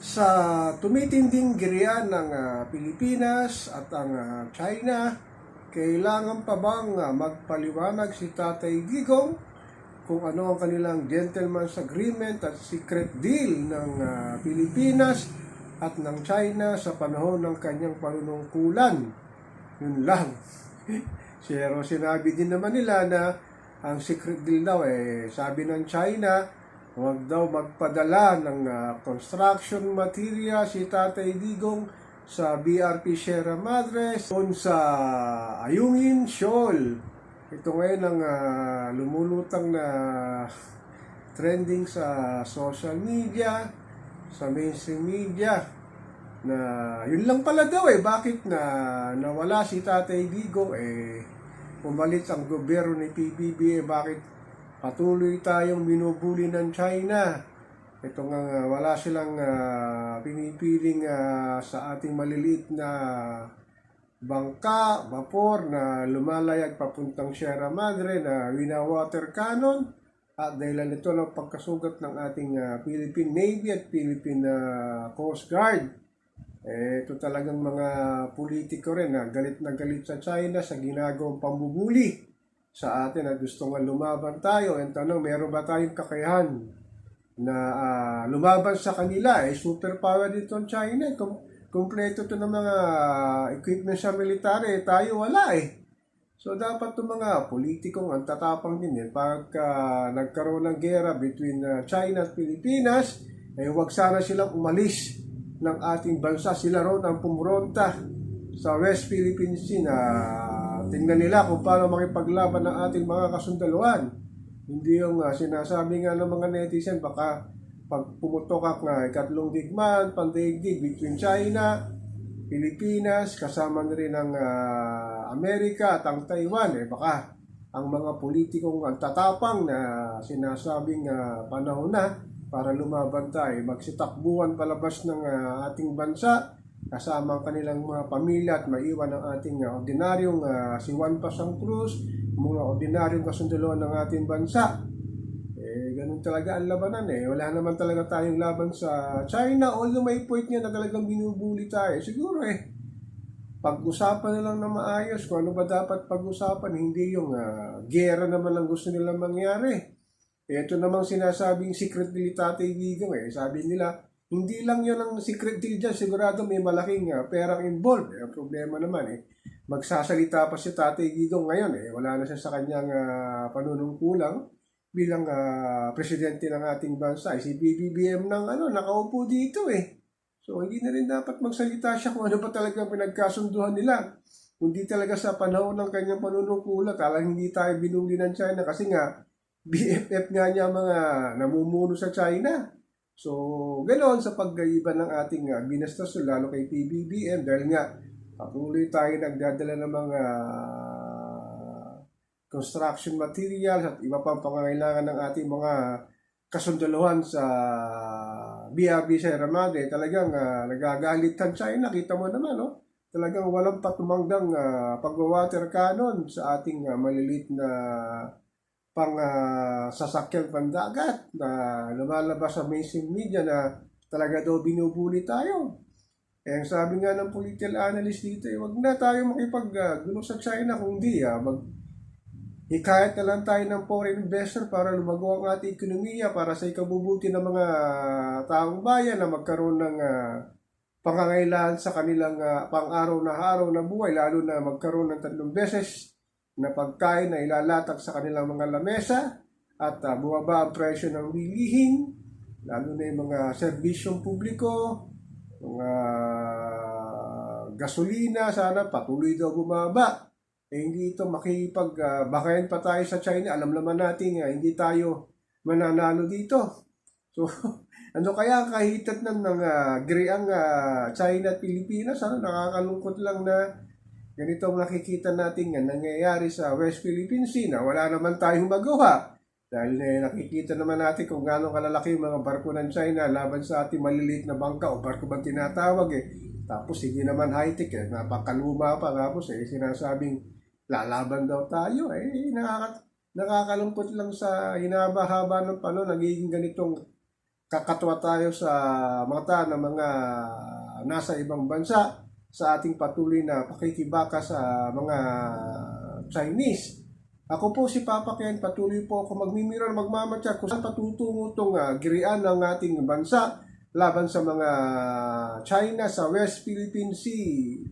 sa tumitinding girian ng ah, Pilipinas at ang ah, China, kailangan pa bang ah, magpaliwanag si Tatay Digong kung ano ang kanilang gentleman's agreement at secret deal ng ah, Pilipinas at ng China sa panahon ng kanyang panunungkulan. Yun lang. Pero sinabi din naman nila na ang secret deal daw eh sabi ng China huwag daw magpadala ng ah, construction material si Tatay Digong sa BRP Sierra Madre doon sa Ayungin Shoal. Ito ngayon ang ah, lumulutang na trending sa social media, sa mainstream media na yun lang pala daw eh bakit na nawala si Tatay Digong eh umalit ang gobyerno ni PBBM bakit patuloy tayong binubuli ng China. Ito nga wala silang ah, pinipiling ah, sa ating maliliit na bangka, vapor na lumalayag papuntang Sierra Madre na wina-water cannon. At dahilan nito ng pagkasugat ng ating ah, Philippine Navy at Philippine ah, Coast Guard. Ito talagang mga politiko rin na galit na galit sa China sa ginagawang pambubuli sa atin at gusto nga lumaban tayo. Ang tanong, meron ba tayong kakayahan na ah, lumaban sa kanila? Eh, superpower dito ang China. eh. Kom- kompleto to ng mga equipment sa military. Tayo wala eh. So dapat itong mga politikong ang tatapang din yan pagka nagkaroon ng gera between uh, China at Pilipinas, eh huwag sana silang umalis ng ating bansa. Sila ron ang pumuronta sa West Philippine Sea na tingnan nila kung paano makipaglaban ng ating mga kasundaluhan. Hindi yung uh, sinasabi nga ng mga netizen, baka pag pumutok nga ikatlong digmaan, pandaigdig between China, Pilipinas, kasama na rin ang ah, Amerika at ang Taiwan, eh baka ang mga politikong ang tatapang na sinasabing ah, panahon na para lumaban tayo, magsitakbuhan palabas ng ah, ating bansa, kasama ang kanilang mga pamilya at maiwan ang ating ah, ordinaryong ah, si Juan Pasang Cruz, mga ordinaryong kasundaluhan ng ating bansa. Eh, ganun talaga ang labanan eh. Wala naman talaga tayong laban sa China. Although may point niya na talagang binubuli tayo. Siguro eh, pag-usapan na lang na maayos kung ano ba dapat pag-usapan. Hindi yung ah, gera naman ang gusto nilang mangyari. Eh, ito namang sinasabing secret deal ni Tatay Digong eh. Sabi nila, hindi lang yun ang secret deal dyan. Sigurado may malaking ah, perang involved. Eh, problema naman eh. Magsasalita pa si Tatay Digong ngayon eh. Wala na siya sa kanyang ah, panunungkulang bilang ah, presidente ng ating bansa. Eh, si BBBM ng ano, nakaupo dito eh. So, hindi na rin dapat magsalita siya kung ano pa talaga pinagkasunduhan nila. Kundi talaga sa panahon ng kanyang panunungkulan, talang hindi tayo binuli ng China kasi nga, BFF nga niya mga namumuno sa China. So, ganoon sa paggaiba ng ating uh, binastasyon, lalo kay PBBM, dahil nga, patuloy tayo nagdadala ng mga construction materials at iba pang pangangailangan ng ating mga kasundaluhan sa BRB Sierra Madre, talagang uh, nagagalit ang China. Kita mo naman, no? Talagang walang patumanggang uh, pag-water cannon sa ating uh, maliliit na pang uh, sasakyan pandagat na lumalabas sa mainstream media na talaga daw binubuli tayo. Eh, sabi nga ng political analyst dito, eh, wag na tayo makipag-gulo sa China kung di, ah, mag, hikayat na lang tayo ng foreign investor para lumago ang ating ekonomiya para sa ikabubuti ng mga taong bayan na magkaroon ng ah, pangangailangan sa kanilang ah, pang-araw na araw na buhay, lalo na magkaroon ng tatlong beses na pagkain na ilalatag sa kanilang mga lamesa at ah, bumaba ang presyo ng bilihin, lalo na yung mga serbisyong publiko, mga gasolina, sana patuloy daw bumaba. Eh, hindi ito makipag-bakayan pa tayo sa China. Alam naman natin nga, hindi tayo mananalo dito. So, ano kaya kahitat ng mga greang ah, China at Pilipinas? Ano, nakakalungkot lang na ganito ang nakikita natin nga nangyayari sa West Philippine Sea na wala naman tayong magawa. Dahil eh, nakikita naman natin kung gaano kalalaki yung mga barko ng China laban sa ating maliliit na bangka o barko bang tinatawag eh. Tapos hindi naman high-tech eh, napakaluma pa tapos eh, sinasabing lalaban daw tayo. Eh, nakaka, nakakalungkot lang sa hinaba-haba ng panahon, nagiging ganitong kakatwa tayo sa mata ng mga nasa ibang bansa sa ating patuloy na pakikibaka sa mga Chinese. Ako po si Papa Ken, patuloy po ako magmimiral, magmamatya kung saan patutungo itong ah, girian ng ating bansa laban sa mga China sa West Philippine Sea.